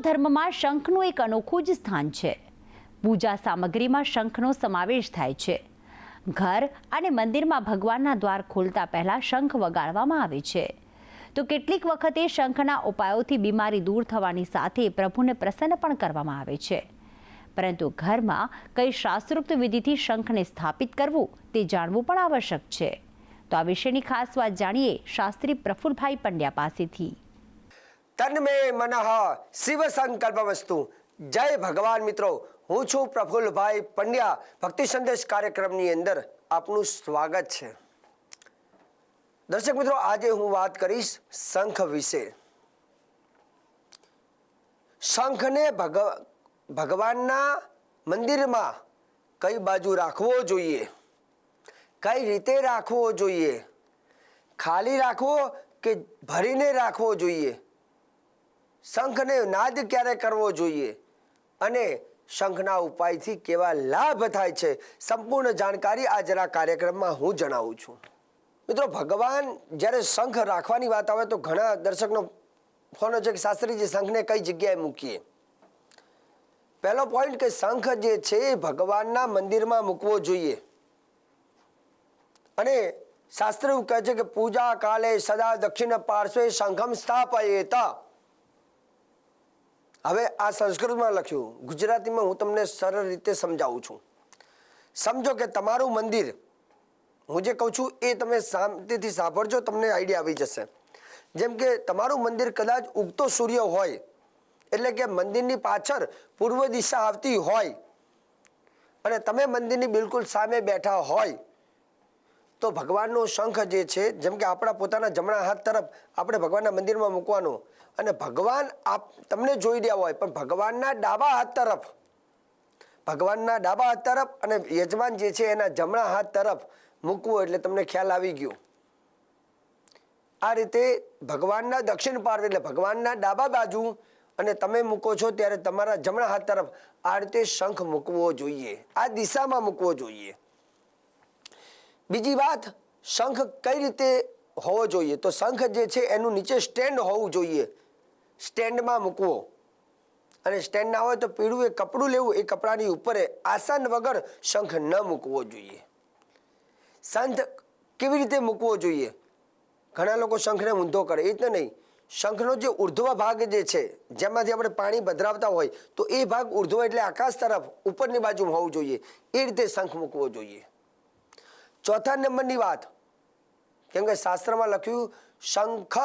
ધર્મમાં શંખનું એક અનોખું જ સ્થાન છે. પૂજા સામગ્રીમાં શંખનો સમાવેશ થાય છે. ઘર અને મંદિરમાં ભગવાનના દ્વાર ખોલતા પહેલાં શંખ વગાડવામાં આવે છે. તો કેટલીક વખતે શંખના ઉપાયોથી બીમારી દૂર થવાની સાથે પ્રભુને પ્રસન્ન પણ કરવામાં આવે છે. પરંતુ ઘરમાં કઈ શાસ્ત્રોક્ત વિધિથી શંખને સ્થાપિત કરવું તે જાણવું પણ આવશ્યક છે. તો આ વિશેની ખાસ વાત જાણીએ શાસ્ત્રી પ્રફુલભાઈ પંડ્યા પાસેથી. તન્મે મનઃ શિવ સંકલ્પ વસ્તુ જય ભગવાન મિત્રો, હું છું પ્રફુલ્લભાઈ પંડ્યા। ભક્તિ સંદેશ કાર્યક્રમની અંદર આપનું સ્વાગત છે। દર્શક મિત્રો, આજે હું વાત કરીશ શંખ વિશે। શંખને ભગ, ભગવાનના મંદિરમાં કઈ બાજુ રાખવો જોઈએ? કઈ રીતે રાખવો જોઈએ? ખાલી રાખવો કે ભરીને રાખવો જોઈએ? શંખને નાદ ક્યારે કરવો જોઈએ? અને શંખના ઉપાયથી કેવા લાભ થાય છે? સંપૂર્ણ જાણકારી આજના કાર્યક્રમમાં હું જણાવું છું. મિત્રો, ભગવાન જ્યારે શંખ રાખવાની વાત આવે તો ઘણા દર્શકનો ફોન છે કે શાસ્ત્રીજી શંખને કઈ જગ્યાએ મૂકીએ? પહેલો પોઈન્ટ કે શંખ જે છે એ ભગવાનના મંદિરમાં મૂકવો જોઈએ. અને શાસ્ત્ર એવું કહે છે કે, પૂજા કાલે સદા દક્ષિણ પાર્શ્વે શંખમ સ્થાપયેત. હવે આ સંસ્કૃતમાં લખ્યું, ગુજરાતીમાં હું તમને સરળ રીતે સમજાવું છું. સમજો કે તમારું મંદિર, હું જે કહું છું એ તમે શાંતિથી સાંભળજો, તમને આઈડિયા આવી જશે. જેમ કે તમારું મંદિર કદાચ ઉગતો સૂર્ય હોય, એટલે કે મંદિરની પાછળ પૂર્વ દિશા આવતી હોય, અને તમે મંદિરની બિલકુલ સામે બેઠા હોય તો ભગવાનનો શંખ જે છે, જેમ કે આપણા પોતાના જમણા હાથ તરફ આપણે ભગવાનના મંદિરમાં મૂકવાનો અને ભગવાન આપ, તમને જોઈ રહ્યા હોય, પણ ભગવાનના ડાબા હાથ તરફ, ભગવાનના ડાબા હાથ તરફ અને યજમાન જે છે એના જમણા હાથ તરફ મૂકવું એટલે તમને ખ્યાલ આવી ગયો. આ રીતે ભગવાનના દક્ષિણ પાર્વ એટલે ભગવાનના ડાબા બાજુ અને તમે મૂકો છો ત્યારે તમારા જમણા હાથ તરફ આ રીતે શંખ મૂકવો જોઈએ. આ દિશામાં મૂકવો જોઈએ. બીજી વાત, શંખ કઈ રીતે હોવો જોઈએ? તો શંખ જે છે, એનું નીચે સ્ટેન્ડ હોવું જોઈએ. સ્ટેન્ડમાં મૂકવો. અને સ્ટેન્ડ ના હોય તો પીળું એ કપડું લેવું, એ કપડાની ઉપર આસન વગર શંખ ન મૂકવો જોઈએ. શંખ કેવી રીતે મૂકવો જોઈએ? ઘણા લોકો શંખને ઊંધો કરે. એ જ નહીં. શંખનો જે ઉર્ધ્વ ભાગ જે છે, જેમાંથી આપણે પાણી ભદ્રાવતા હોય, તો એ ભાગ ઉર્ધ્વ એટલે આકાશ તરફ ઉપરની બાજુ હોવું જોઈએ. એ રીતે શંખ મૂકવો જોઈએ. ચોથા નંબરની વાત. કેમ કે શાસ્ત્રમાં લખ્યું, શંખ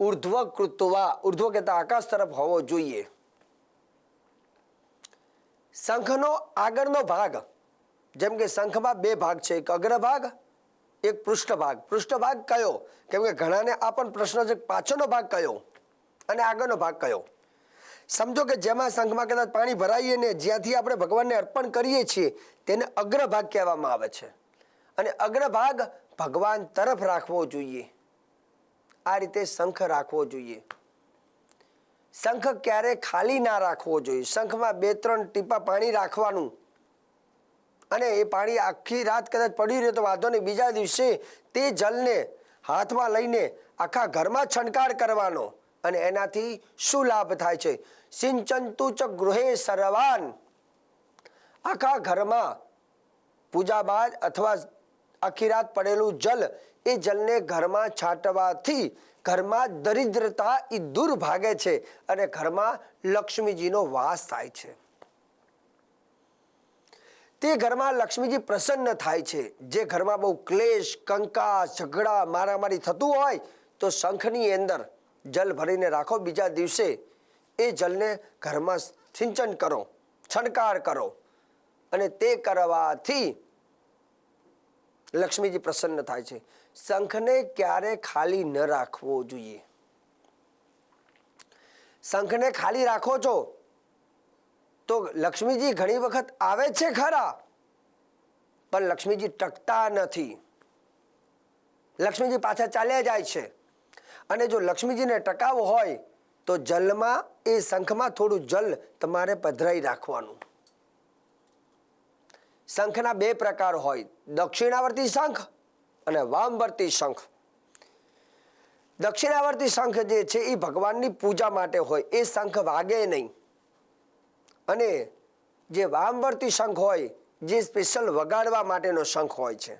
ઉર્ધ્વ કૃત્વા ઉર્ધ્વ કહેતા આકાશ તરફ હોવો જોઈએ. શંખનો આગળનો ભાગ, જેમ કે શંખમાં બે ભાગ છે, એક અગ્રભાગ, એક પૃષ્ઠભાગ. પૃષ્ઠભાગ કયો? કેમ કે ઘણાને આ પણ પ્રશ્ન છે, પાછળનો ભાગ કયો અને આગળનો ભાગ કયો? સમજો કે જેમાં શંખમાં કદાચ પાણી ભરાઈએ ને જ્યાંથી આપણે ભગવાનને અર્પણ કરીએ છીએ, તેને અગ્રભાગ કહેવામાં આવે છે. અને અગ્રભાગ ભગવાન તરફ રાખવો જોઈએ. આ રીતે શંખ રાખવો જોઈએ. શંખ ક્યારે ખાલી ના રાખવો જોઈએ. શંખમાં બે ત્રણ ટીપા પાણી રાખવાનું. અને એ પાણી આખી રાત કદાચ પડી રહે તો વાંધો નહીં. બીજા દિવસે તે જલને હાથમાં લઈને આખા ઘરમાં છંટકાર કરવાનો અને એનાથી શું લાભ થાય છે? સિંચંતુ ચ ગૃહે સર્વાન. આખા ઘરમાં પૂજા બાદ અથવા આખી રાત પડેલું જલ એ જલને ઘરમાં છાંટવાથી ઘરમાં દરિદ્રતા એ દૂર ભાગે છે અને ઘરમાં લક્ષ્મીજીનો વાસ થાય છે. તે ઘરમાં લક્ષ્મીજી પ્રસન્ન થાય છે. જે ઘરમાં બહુ ક્લેશ કંકા ઝઘડા, મારામારી થતું હોય તો શંખની અંદર જલ ભરીને રાખો. બીજા દિવસે એ જલને ઘરમાં સિંચન કરો છંટકાર કરો અને તે કરવાથી લક્ષ્મીજી પ્રસન્ન થાય છે. શંખને ક્યારે ખાલી ન રાખવો જોઈએ? શંખને ખાલી રાખો છો, તો લક્ષ્મીજી ઘણી વખત આવે છે ખરા, પણ લક્ષ્મીજી ટકતા નથી. લક્ષ્મીજી પાછા ચાલ્યા જાય છે. અને જો લક્ષ્મીજીને ટકાવવું હોય, તો જલમાં એ શંખમાં થોડું જલ તમારે પધરાઈ રાખવાનું. શંખના બે પ્રકાર હોય. દક્ષિણાવર્તી શંખ અને વામવર્તી શંખ. દક્ષિણાવર્તી શંખ જે છે એ ભગવાનની પૂજા માટે હોય. એ શંખ વાગે નહીં. અને જે વામવર્તી શંખ હોય, જે સ્પેશિયલ વગાડવા માટેનો શંખ હોય છે.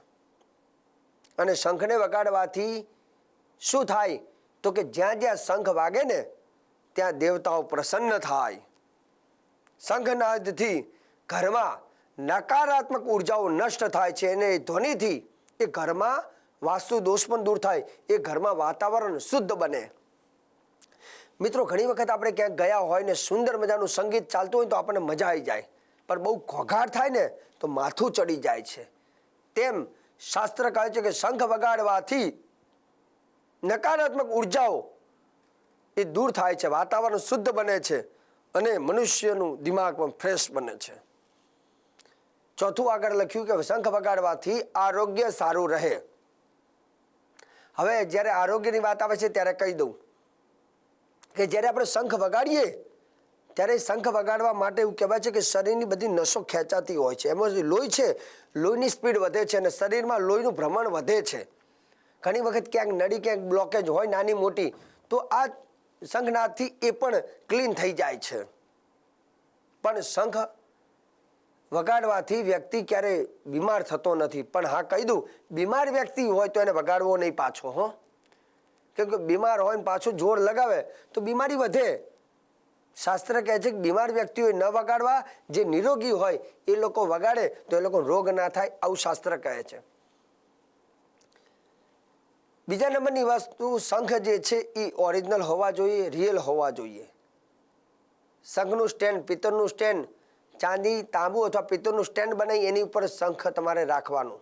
અને શંખને વગાડવાથી શું થાય? તો કે જ્યાં જ્યાં શંખ વાગે ને, ત્યાં દેવતાઓ પ્રસન્ન થાય. શંખનાદથી ઘરમાં નકારાત્મક ઉર્જાઓ નષ્ટ થાય છે અને એ ધ્વનિથી એ ઘરમાં વાસ્તુ દોષ પણ દૂર થાય, એ ઘરમાં વાતાવરણ શુદ્ધ બને. મિત્રો, ઘણી વખત આપણે ક્યાંક ગયા હોય ને સુંદર મજાનું સંગીત ચાલતું હોય તો આપણને મજા આવી જાય. પણ બહુ ઘોઘાટ થાય ને તો માથું ચડી જાય છે. તેમ શાસ્ત્ર કહે છે કે શંખ વગાડવાથી નકારાત્મક ઉર્જાઓ એ દૂર થાય છે, વાતાવરણ શુદ્ધ બને છે અને મનુષ્યનું દિમાગ પણ ફ્રેશ બને છે. ચોથું આગળ લખ્યું કે શંખ વગાડવાથી આરોગ્ય સારું રહે. હવે જ્યારે આરોગ્યની વાત આવે છે ત્યારે કહી દઉં કે જ્યારે આપણે શંખ વગાડીએ, ત્યારે શંખ વગાડવા માટે એવું કહેવાય છે કે શરીરની બધી નસો ખેંચાતી હોય છે. એમાં લોહી છે, લોહીની સ્પીડ વધે છે અને શરીરમાં લોહીનું ભ્રમણ વધે છે. ઘણી વખત ક્યાંક નળી, ક્યાંક બ્લોકેજ હોય નાની મોટી, તો આ શંખનાદથી એ પણ ક્લીન થઈ જાય છે. પણ શંખ વગાડવાથી વ્યક્તિ ક્યારે બીમાર થતો નથી. પણ હા, કહી દઉં, બીમાર વ્યક્તિ હોય તો એને વગાડવો નહીં પાછો, હો. કેમ કે બીમાર હોય ને પાછું જોર લગાવે તો બીમારી વધે. શાસ્ત્ર કહે છે કે બીમાર વ્યક્તિઓએ ન વગાડવા, જે નિરોગી હોય એ લોકો વગાડે તો એ લોકો રોગ ના થાય આવું શાસ્ત્ર કહે છે. બીજા નંબરની વસ્તુ શંખ જે છે એ ઓરિજિનલ હોવા જોઈએ રિયલ હોવા જોઈએ. શંખનું સ્ટેન્ડ પિત્તળનું સ્ટેન્ડ ચાંદી, તાંબુ અથવા પિત્તળનું સ્ટેન્ડ બનાવી એની ઉપર શંખ તમારે રાખવાનું.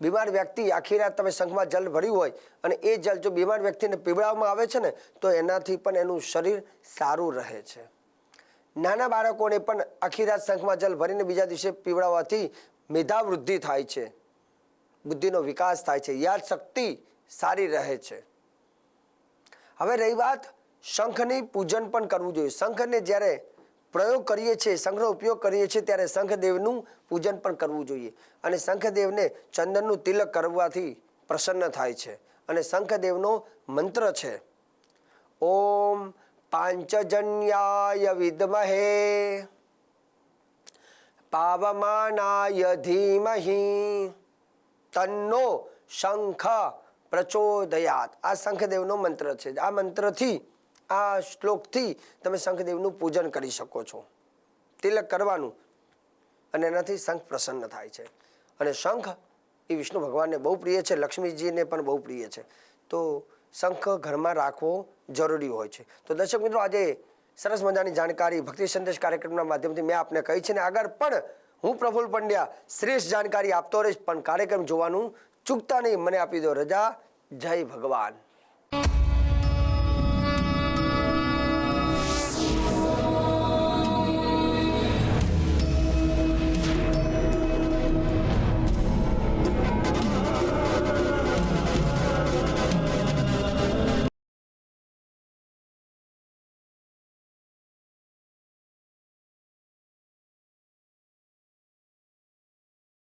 બીમાર વ્યક્તિ આખી રાત તમે શંખમાં જલ ભર્યું હોય અને એ જલ જો બીમાર વ્યક્તિને પીવડાવવામાં આવે છે ને, તો એનાથી પણ એનું શરીર સારું રહે છે. નાના બાળકોને પણ આખી રાત શંખમાં જલ ભરીને બીજા દિવસે પીવડાવવાથી મેધાવૃદ્ધિ થાય છે. બુદ્ધિનો વિકાસ થાય છે. યાદશક્તિ સારી રહે છે. હવે રહી વાત શંખની પૂજન પણ કરવું જોઈએ. શંખને જ્યારે પ્રયોગ કરીએ છીએ શંખનો ઉપયોગ કરીએ છીએ, ત્યારે શંખદેવનું પૂજન પણ કરવું જોઈએ. અને શંખદેવને ચંદનનું તિલક કરવાથી પ્રસન્ન થાય છે. અને શંખદેવનો મંત્ર છે, ઓમ પાંચજન્યાય વિદ્મહે, પાવમાનાય ધીમહિ, તન્નો શંખ પ્રચોદયાત. આ શંખદેવનો મંત્ર છે. આ મંત્રથી આ શ્લોકથી તમે શંખદેવનું પૂજન કરી શકો છો. તિલક કરવાનું. અને એનાથી શંખ પ્રસન્ન થાય છે. અને શંખ એ વિષ્ણુ ભગવાનને બહુ પ્રિય છે, લક્ષ્મીજીને પણ બહુ પ્રિય છે. તો શંખ ઘરમાં રાખવો જરૂરી હોય છે. તો દર્શક મિત્રો, આજે સરસ મજાની જાણકારી, ભક્તિ સંદેશ કાર્યક્રમના માધ્યમથી મેં આપને કહી છે ને, આગળ પણ હું પ્રફુલ્લ પંડ્યા શ્રેષ્ઠ જાણકારી આપતો રહીશ. પણ કાર્યક્રમ જોવાનું ચૂકતા નહીં. મને આપી દો રજા. જય ભગવાન.